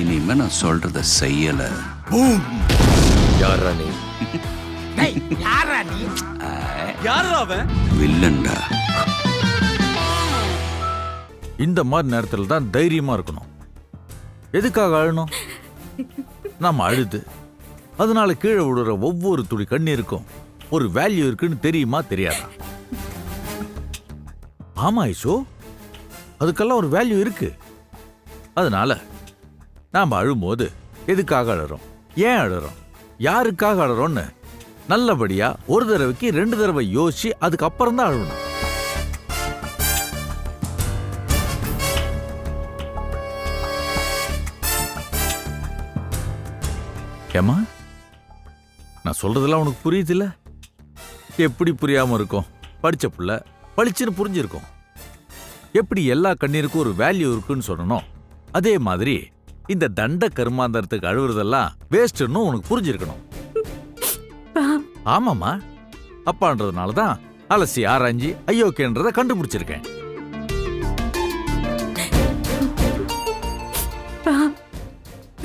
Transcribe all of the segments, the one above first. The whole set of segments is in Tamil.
இனிமே நான் சொல்றத செய்யல. யாரா நீ? யாரா நீ? யாரா அவன்? வில்லன்டா. இந்த மாதிரி நேரத்தில் தான் தைரியமா இருக்கணும். எதுக்காக அழணும் நாம அழுது. அதனால கீழே விடுற ஒவ்வொரு துளி கண்ணீருக்கும் ஒரு வேல்யூ இருக்குன்னு தெரியுமா தெரியாதா? ஆமா ஐசோ. அதுக்கெல்லாம் ஒரு வேல்யூ இருக்கு. அதனால நாம அழும்போது எதுக்காக அழறோம்? ஏன் அழறோம்? யாருக்காக அழறோம்னு நல்லபடியா ஒரு தடவைக்கு ரெண்டு தடவை யோசிச்சு அதுக்கப்புறம் தான் அழுகணும் ஏமா நான் சொல்றதெல்லாம் உனக்கு புரியுதுல்ல? எப்படி புரியாம இருக்கும்? படிச்ச புள்ள பளிச்சுன்னு புரிஞ்சிருக்கும். எப்படி எல்லா கண்ணீருக்கும் ஒரு வேல்யூ இருக்குன்னு சொல்லணும்? அதே மாதிரி இந்த தண்ட கருமாந்தரத்துக்கு அழுவுறதெல்லாம் வேஸ்ட்னு உனக்கு புரிஞ்சிருக்கணும். ஆமாமா அப்பான்றதுனால தான் அலசி ஆராய்ஞ்சி ஐயோக்கேன்றத கண்டுபிடிச்சிருக்கேன்.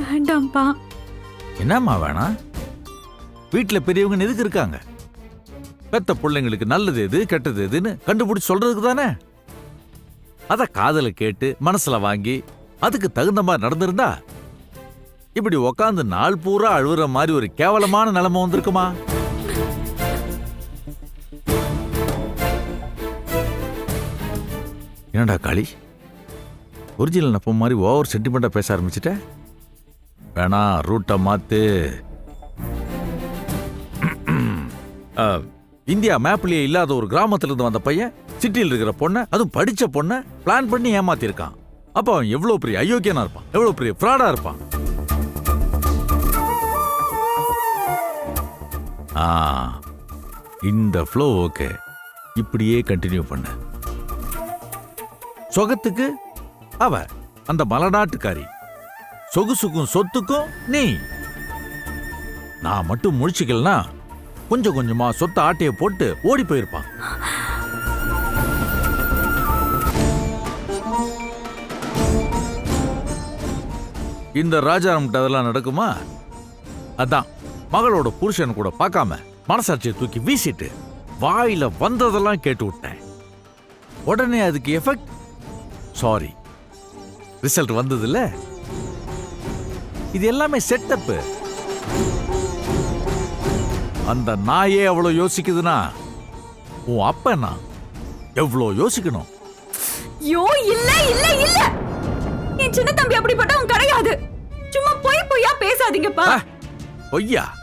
வேண்டாம்ப்பா. என்னம்மா வேணாம் வீட்டில் பெரியவங்க எதுக்கு இருக்காங்க. பெத்த பிள்ளைங்களுக்கு நல்லது எது கெட்டது எதுன்னு கண்டுபிடிச்சு சொல்றதுக்கு தானே? அத காதல கேட்டு மனசுல வாங்கி அதுக்கு தகுந்த மாதிரி நடந்திருந்தா இப்படி உக்காந்து நாள் பூரா அழுகுற மாதிரி ஒரு கேவலமான நிலைமை வந்திருக்குமா? என்னடா காளி? ஒரிஜினல் நப்ப மாதிரி ஓவர் சென்டிமெண்டா பேச ஆரம்பிச்சிட்ட? வேணா ரூட்டை மாத்து. இந்தியா மேப்லயே இல்லாத ஒரு கிராமத்துல இருந்து வந்த பையன் சிட்டியில் இருக்கிற பொண்ணை அதுவும் படிச்ச பொண்ணை பிளான் பண்ணி ஏமாத்திருக்கான். அப்போ அவன் எவ்வளவு பெரிய அயோக்கியனா இருப்பான்? எவ்வளவு பெரிய ஃப்ராடா இருப்பான்? ஆ இந்த ஃப்ளோ ஓகே. இப்படியே கண்டினியூ பண்ண. சொகத்துக்கு அவ அந்த மலநாட்டுக்காரி. சொகுசுக்கும் சொத்துக்கும் நீ. நான் மட்டும் முடிச்சுக்கலனா கொஞ்சம் கொஞ்சமா சொத்த ஆட்டையை போட்டு ஓடி போயிருப்பான். இந்த ராஜாராம்கிட்ட அதெல்லாம் நடக்குமா? அதான் மகளோட புருஷன் கூட பார்க்காம மனசாட்சியை தூக்கி வீசிட்டு வாயில வந்ததெல்லாம் கேட்டு விட்டேன். உடனே அதுக்கு எஃபெக்ட் சாரி ரிசல்ட் வந்தது இல்ல இது எல்லாமே செட்டப்பு அந்த நாயே அவ்வளவு யோசிக்குதுன்னா உன் அப்பனா எவ்வளோ யோசிக்கணும்? ஐயோ இல்ல இல்ல ஆ, பொய்யா?